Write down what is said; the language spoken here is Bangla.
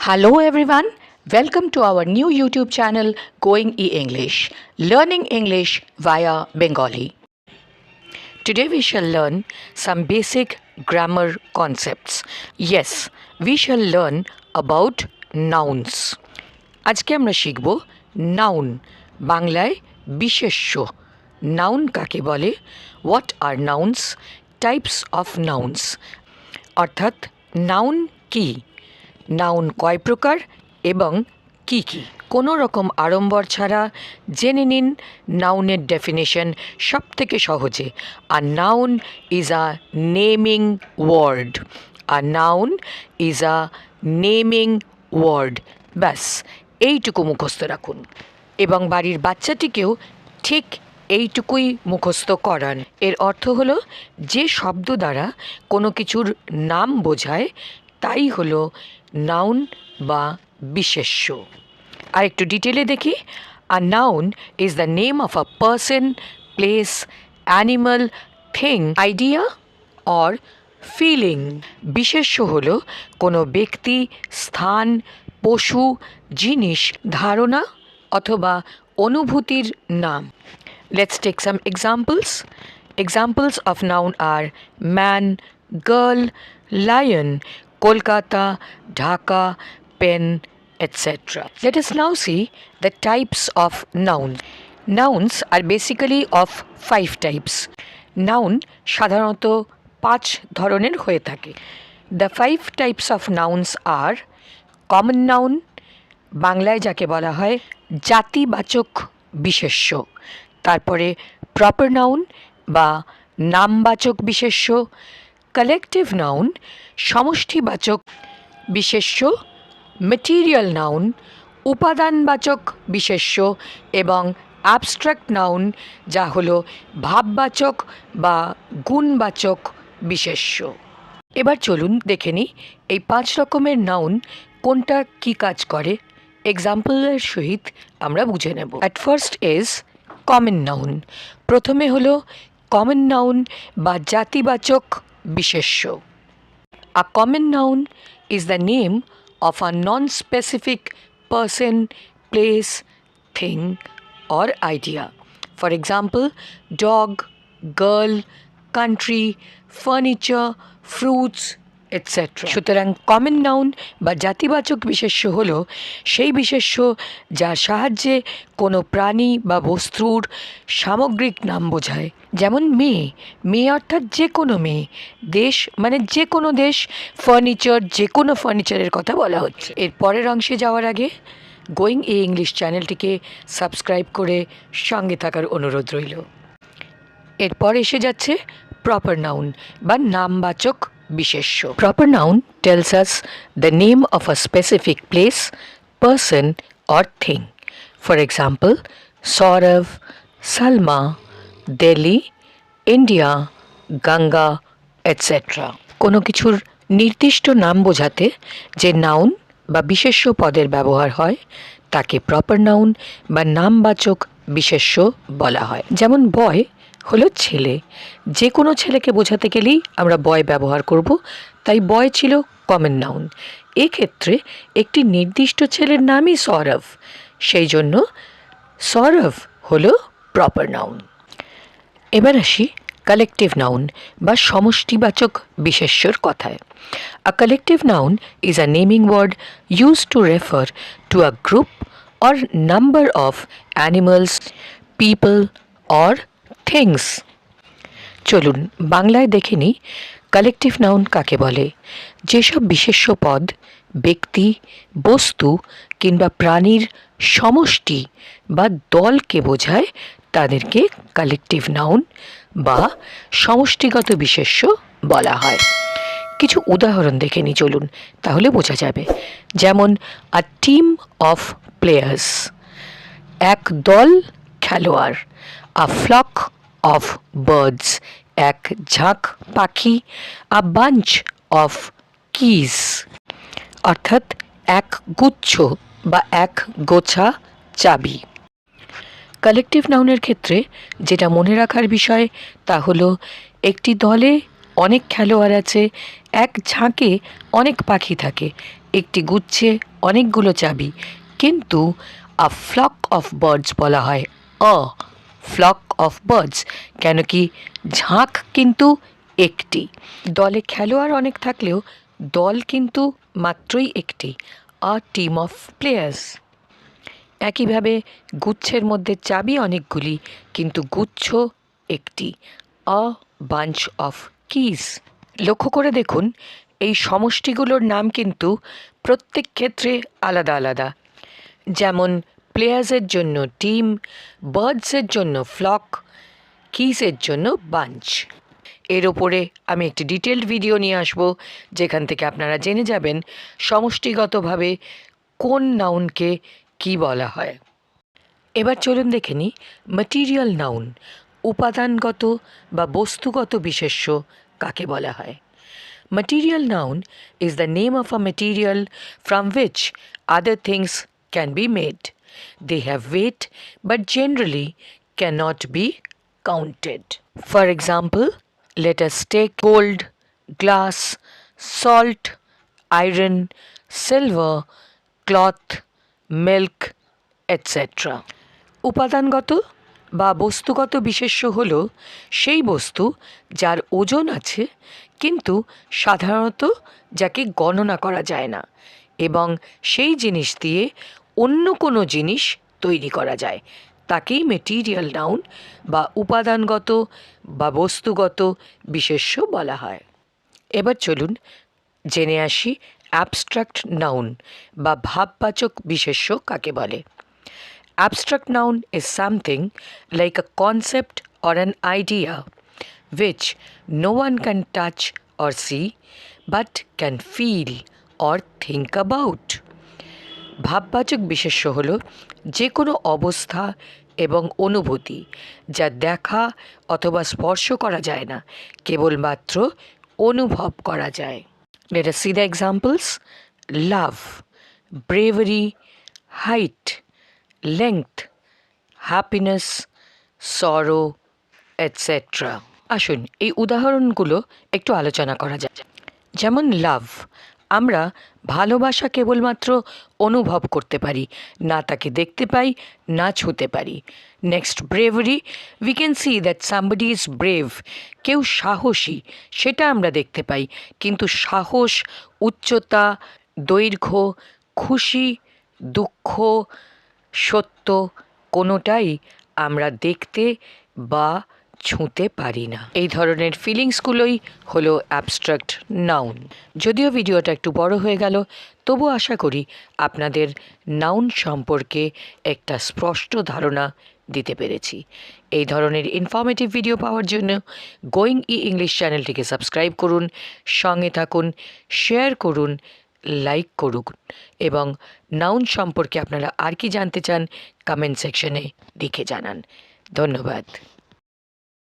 Hello everyone, welcome to our new YouTube channel Going E English, learning English via Bengali. Today we shall learn some basic grammar concepts. Yes, we shall learn about nouns. আজকে আমরা শিখব নাউন বাংলায় বিশেষ্য নাউন কাকে বলে what are nouns types of nouns অর্থাৎ নাউন কি নাউন কয় প্রকার এবং কি কি? কোনো রকম আড়ম্বর ছাড়া জেনে নিন নাউনের ডেফিনেশন সব থেকে সহজে। আর noun is a naming word R noun is a naming word ব্যাস, এইটুকু মুখস্থ রাখুন। এবং বাড়ির বাচ্চাটিকেও ঠিক এইটুকুই মুখস্থ করান। এর অর্থ হলো, যে শব্দ দ্বারা কোনো কিছুর নাম বোঝায়, তাই হলো নাউন বা বিশেষ্য। আর একটু ডিটেলে দেখি। A noun is the name of a person place animal thing idea or feeling বিশেষ্য হল কোনো ব্যক্তি স্থান পশু জিনিস ধারণা অথবা অনুভূতির নাম। Let's take some examples examples of noun R man girl lion, Kolkata, Dhaka, pen, etc. Let us now see the types of nouns. Nouns are basically of five types. Noun সাধারণত পাঁচ ধরনের হয়ে থাকে the five types of nouns R common noun বাংলায় যাকে বলা হয় জাতিবাচক বিশেষ্য তারপরে প্রপার নাউন বা নামবাচক বিশেষ্য কালেকটিভ নাউন সমষ্টিবাচক, বিশেষ্য মেটিরিয়াল নাউন উপাদানবাচক, বিশেষ্য এবং অ্যাবস্ট্রাক্ট নাউন যা হলো ভাববাচক বা গুণবাচক, বিশেষ্য। এবার চলুন দেখে নিই এই পাঁচ রকমের নাউন কোনটা কি কাজ করে। এক্সাম্পলের সহিত আমরা বুঝে নেব। At first is common noun প্রথমে হলো কমন নাউন বা জাতিবাচক bishesho. A common noun is the name of a non-specific person, place, thing or idea. For example, dog, girl, country, furniture, fruits, etcetera সুতরাং কমন নাউন বা জাতিবাচক বিশেষ্য হল সেই বিশেষ্য যার সাহায্যে কোনো প্রাণী বা বস্তুর সামগ্রিক নাম বোঝায়। যেমন মেয়ে মেয়ে অর্থাৎ যে কোনো মেয়ে দেশ মানে যে কোনো দেশ ফার্নিচার যে কোনো ফার্নিচারের কথা বলা হচ্ছে। এর পরের অংশে যাওয়ার আগে গোয়িং এ ইংলিশ চ্যানেলটিকে সাবস্ক্রাইব করে সঙ্গে থাকার অনুরোধ রইল। এরপর এসে যাচ্ছে প্রপার নাউন বা নামবাচক বিশেষ্য। Proper noun tells us the name of a specific place person or thing for example Sourav Salma Delhi India Ganga etcetera কোনো কিছুর নির্দিষ্ট নাম বোঝাতে যে নাউন বা বিশেষ্য পদের ব্যবহার হয়, তাকে প্রপার নাউন বা নামবাচক বিশেষ্য বলা হয়। যেমন বয় হলো ছেলে। যে কোনো ছেলেকে বোঝাতে গেলেই আমরা বয় ব্যবহার করব, তাই বয় ছিল কমন নাউন এক্ষেত্রে একটি নির্দিষ্ট ছেলের নামই সৌরভ, সেই জন্য সৌরভ হলো প্রপার নাউন এবার আসি কালেকটিভ নাউন বা সমষ্টিবাচক বিশেষ্যর কথায়। A collective noun is a naming word use to refer to a group or number of animals people or things. চলুন, বাংলায় দেখে নিই কালেকটিভ নাউন কাকে বলে। যেসব বিশেষ্য পদ, ব্যক্তি, বস্তু কিংবা প্রাণীর সমষ্টি বা দলকে বোঝায়, তাদেরকে কালেকটিভ নাউন বা সমষ্টিগত বিশেষ্য বলা হয়। কিছু উদাহরণ দেখে নিই, চলুন, তাহলে বোঝা যাবে। যেমন, আ টিম অফ প্লেয়ার্স এক দল খেলোয়াড় আ ফ্লক অফ বার্ডস এক ঝাঁক পাখি আ বাঞ্চ অফ কিজ অর্থাৎ এক গুচ্ছ বা এক গোছা চাবি। কালেকটিভ নাউনের ক্ষেত্রে যেটা মনে রাখার বিষয়, তা হলো একটি দলে অনেক খেলোয়াড় আছে, এক ঝাঁকে অনেক পাখি থাকে, একটি গুচ্ছে অনেকগুলো চাবি, কিন্তু আ ফ্লক অফ বার্ডস বলা হয় অ ফ্লক অফ বার্ডস কেন কি ঝাঁক কিন্তু একটি। দলে খেলোয়াড় অনেক থাকলেও দল কিন্তু মাত্রই একটি আ টিম অফ প্লেয়ার্স একইভাবে গুচ্ছের মধ্যে চাবি অনেকগুলি, কিন্তু গুচ্ছ একটি আ বাঞ্চ অফ কিস লক্ষ্য করে দেখুন, এই সমষ্টিগুলোর নাম কিন্তু প্রত্যেক ক্ষেত্রে আলাদা আলাদা। যেমন প্লেয়ার্সের জন্য টিম বার্ডসের জন্য ফ্লক কিসের জন্য বাঞ্চ এর ওপরে আমি একটি ডিটেলড ভিডিও নিয়ে আসব, যেখান থেকে আপনারা জেনে যাবেন সমষ্টিগতভাবে কোন নাউনকে কি বলা হয়। এবার চলুন দেখে নিই ম্যাটেরিয়াল নাউন উপাদানগত বা বস্তুগত বিশেষ্য কাকে বলা হয়। Material noun is the name of a material from which other things can be made. They have weight but generally cannot be counted. For example, let us take gold, glass, salt, iron, silver, cloth, milk, etc. উপাদানগত বা বস্তুগত বিশেষ্য হল সেই বস্তু যার ওজন আছে কিন্তু সাধারণত যাকে গণনা করা যায় না এবং সেই জিনিস দিয়ে অন্য কোনো জিনিস তৈরি করা যায়। তাকেই মেটিরিয়াল ডাউন বা উপাদানগত বা বস্তুগত বিশেষ্য বলা হয়। এবার চলুন জেনে আসি অ্যাবস্ট্রাক্ট নাউন বা ভাববাচক বিশেষ্য কাকে বলে। Abstract noun is something like a concept or an idea which no one can touch or see but can feel or think about ভাববাচক বিশেষ্য হল যে কোনো অবস্থা এবং অনুভূতি যা দেখা অথবা স্পর্শ করা যায় না, কেবলমাত্র অনুভব করা যায়। Let see the examples. Love, bravery, height, length happiness sorrow etcetera আসুন, এই উদাহরণগুলো একটু আলোচনা করা যায় যেমন লাভ আমরা ভালোবাসা কেবলমাত্র অনুভব করতে পারি, না তাকে দেখতে পাই, না ছুতে পারি। Next bravery we can see that somebody is brave কেউ সাহসী, সেটা আমরা দেখতে পাই। কিন্তু সাহস, উচ্চতা, দৈর্ঘ্য, খুশি, দুঃখ, সত্য কোনোটাই আমরা দেখতে বা ছুঁতে পারি না। এই ধরনের ফিলিংসগুলোই হলো অ্যাবস্ট্রাক্ট নাউন যদিও ভিডিওটা একটু বড় হয়ে গেল, তবু আশা করি আপনাদের নাউন সম্পর্কে একটা স্পষ্ট ধারণা দিতে পেরেছি। এই ধরনের ইনফরমেটিভ ভিডিও পাওয়ার জন্য গোয়িং ই ইংলিশ চ্যানেলটিকে সাবস্ক্রাইব করুন, সঙ্গে থাকুন শেয়ার করুন লাইক করুন এবং নাউন সম্পর্কে আপনারা আর কি জানতে চান কমেন্ট সেকশনে লিখে জানান। ধন্যবাদ।